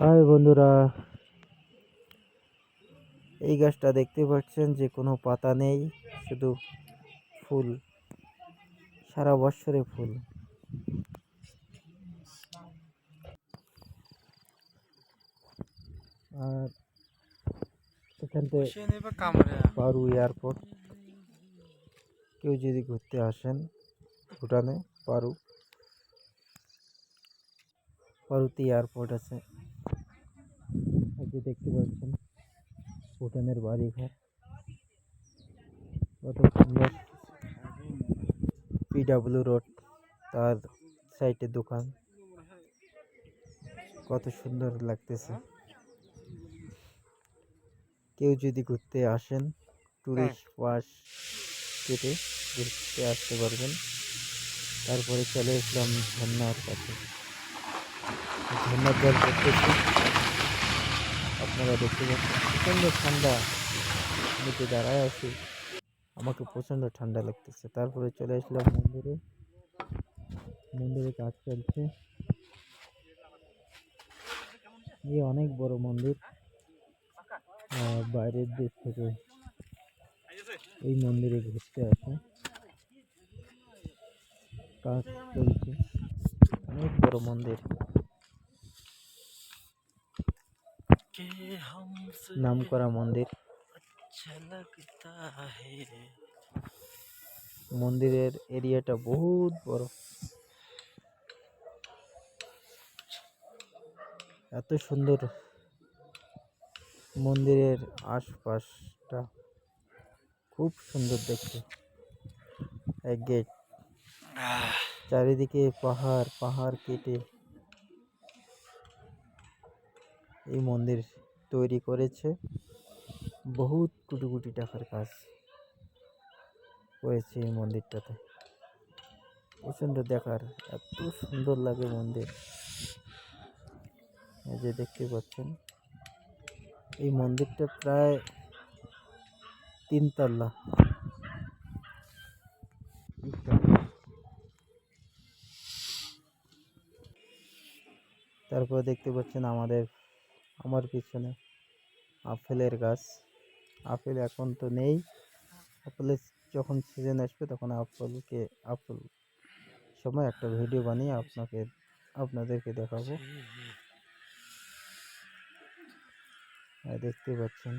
High বন্ধুরা। এই গাছটা দেখতে পাচ্ছেন যে কোনো পাতা নেই শুধু ফুল সারা বৎসরে ফুল। আর এখান থেকে পারু এয়ারপোর্ট। কেউ যদি ঘুরতে আসেন ভুটানে পারু। পারুতে এয়ারপোর্ট আছে। যে দেখতে পাচ্ছেন, ভুটানের বাড়িঘর। কত সুন্দর পিডাব্লিউ রোড তার সাইডে দোকান। কত সুন্দর লাগতেছে। কেউ যদি ঘুরতে আসেন টুরিস্ট পাস কেটে ঘুরতে আসতে পারবেন। তারপরে চলে এসলাম ঝর্নার কাছে। ঝর্নার জল পড়তেছে আপনারা দেখতে পাচ্ছেন, প্রচণ্ড ঠান্ডা নিচে দাঁড়ায় আছি। আমাকে প্রচণ্ড ঠান্ডা লাগতেছে। তারপরে চলে আসলাম মন্দিরে। মন্দিরে কাজ চলছে। এই অনেক বড় মন্দির বাইরের দেশ থেকে এই মন্দিরে ঘুরতে আসে। কাজ চলছে। অনেক বড় মন্দির। নাম করা মন্দির। মন্দিরের এরিয়াটা বহুত বড়। এত সুন্দর মন্দিরের আশপাশটা। খুব সুন্দর দেখতে। এক গেট। চারিদিকে পাহাড় পাহাড় কেটে। এই মন্দির তৈরি করেছে। বহুত কোটি কোটি টাকার কাজ করেছে এই মন্দিরটাতে। প্রচণ্ড দেখার, এত সুন্দর লাগে মন্দির। যে দেখতে পাচ্ছেন, এই মন্দিরটা প্রায় তিনতলা তারপর দেখতে পাচ্ছেন আমাদের, আমার পিছনে। আপেলের গাছ। আপেল এখন তো নেই। আপেলের যখন সিজন আসবে তখন আপেলকে, আপেল সময় একটা ভিডিও বানিয়ে আপনাকে, আপনাদেরকে দেখাবো। আর দেখতে পাচ্ছেন।